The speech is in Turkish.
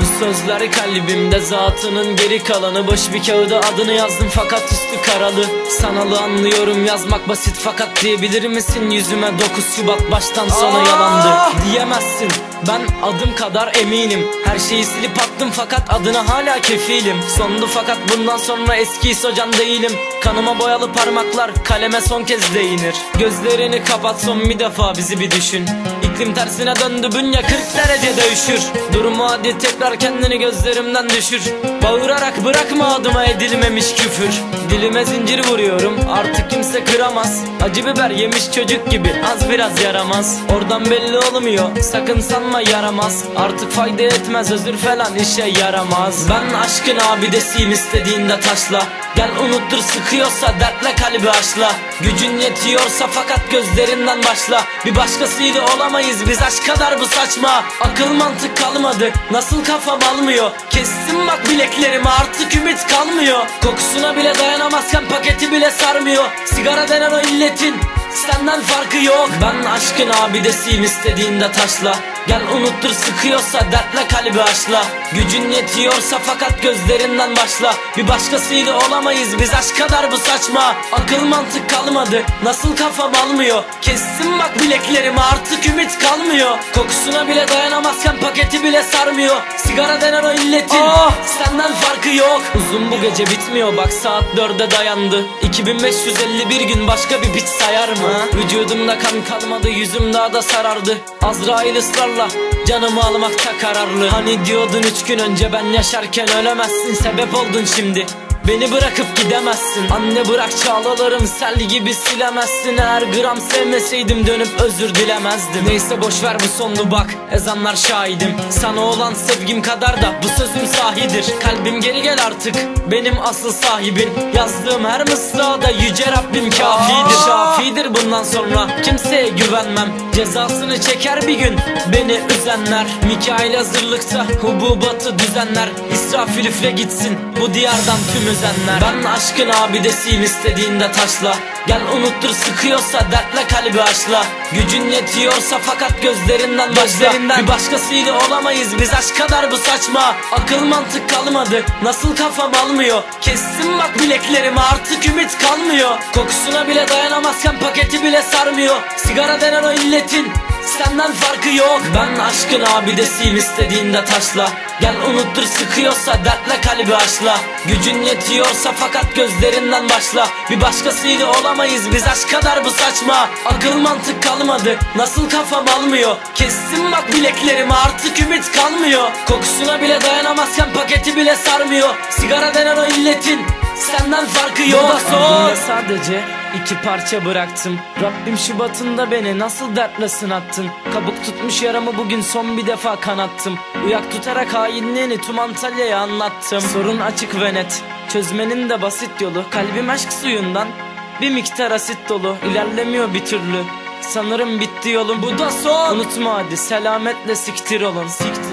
Bu sözler kalbimde zatının geri kalanı. Boş bir kağıda adını yazdım fakat üstü karalı. Sanalı anlıyorum yazmak basit fakat diyebilir misin? Yüzüme 9 Şubat baştan sona yalandı. Diyemezsin ben adım kadar eminim. Her şeyi silip attım fakat adına hala kefilim. Sondu fakat bundan sonra eski socan değilim. Kanıma boyalı parmaklar kaleme son kez değinir. Gözlerini kapat son bir defa bizi bir düşün İklim tersine döndü bünye 40 derecede üşür Durumu hadi tekrar kendini gözlerimden düşür. Bağırarak bırakma adıma edilmemiş küfür. Dilime zincir vuruyorum artık kimse kıramaz. Acı biber yemiş çocuk gibi az biraz yaramaz. Oradan belli olmuyor sakın sanma yaramaz. Artık fayda etmez özür falan işe yaramaz. Ben aşkın abidesiyim istediğinde taşla. Gel unuttur sıkıyorsa dertle kalbi aşla. Gücün yetiyorsa fakat gözlerinden başla. Bir başkasıyla olamayız biz? Aşk kadar bu saçma. Akıl mantık kalmadı. Nasıl kafam almıyor? Kestim bak bileklerimi artık ümit kalmıyor. Kokusuna bile dayanamazken paketi bile sarmıyor. Sigara denen o illetin Senden farkı yok. Ben aşkın abidesiyim istediğinde taşla. Gel unuttur sıkıyorsa dertle kalbi aşla Gücün yetiyorsa fakat gözlerinden başla. Bir başkasıyla olamayız biz aşk kadar bu saçma. Akıl mantık kalmadı nasıl kafam almıyor? Kestim bak bileklerimi artık ümit kalmıyor. Kokusuna bile dayanamazken paketi bile sarmıyor. Sigara denen o illetin Senden farkı yok. Uzun bu gece bitmiyor bak saat dörde dayandı. 2551 gün başka bir bit sayar mı? Vücudumda kan kalmadı yüzüm daha da sarardı. Azrail ısrarla canımı almakta kararlı. Hani diyordun üç gün önce ben yaşarken ölemezsin. Sebep oldun şimdi. Beni bırakıp gidemezsin. Anne bırak çağlalarım sel gibi silemezsin. Eğer gram sevmeseydim dönüp özür dilemezdim. Neyse boşver bu sonlu bak. Ezanlar şahidim. Sana olan sevgim kadar da bu sözüm sahidir Kalbim geri gel artık. Benim asıl sahibin Yazdığım her mısrada yüce Rabbim kafidir. Şafidir bundan sonra. Kimseye güvenmem. Cezasını çeker bir gün. Beni üzenler. Mikail hazırlıkta hububatı düzenler. İsrafil üfle gitsin. Bu diyardan tüm özenler Ben aşkın abidesiyim istediğinde taşla Gel unuttur sıkıyorsa dertle kalbi aşla Gücün yetiyorsa fakat gözlerinden başla Bir başkasıyla olamayız biz aşk kadar bu saçma. Akıl mantık kalmadı nasıl kafam almıyor? Kestim bak bileklerimi artık ümit kalmıyor. Kokusuna bile dayanamazken paketi bile sarmıyor. Sigara denen o illetin Senden farkı yok. Ben aşkın abidesiyim istediğinde taşla. Gel unuttur sıkıyorsa dertle kalbi aşla. Gücün yetiyorsa fakat gözlerinden başla. Bir başkasıyla olamayız biz aşk kadar bu saçma. Akıl mantık kalmadı nasıl kafam almıyor? Kestim bak bileklerimi artık ümit kalmıyor. Kokusuna bile dayanamazken paketi bile sarmıyor. Sigara denen o illetin Senden farkı yok. Ardında sadece iki parça bıraktım. Rabbim Şubat'ında beni nasıl dertle sınattın? Kabuk tutmuş yaramı bugün son bir defa kanattım. Uyak tutarak hainliğini tüm Antalya'ya anlattım. Sorun açık ve net. Çözmenin de basit yolu Kalbim aşk suyundan. Bir miktar asit dolu İlerlemiyor bir türlü. Sanırım bitti yolum. Bu da son. Unutma hadi selametle siktir olun. Siktir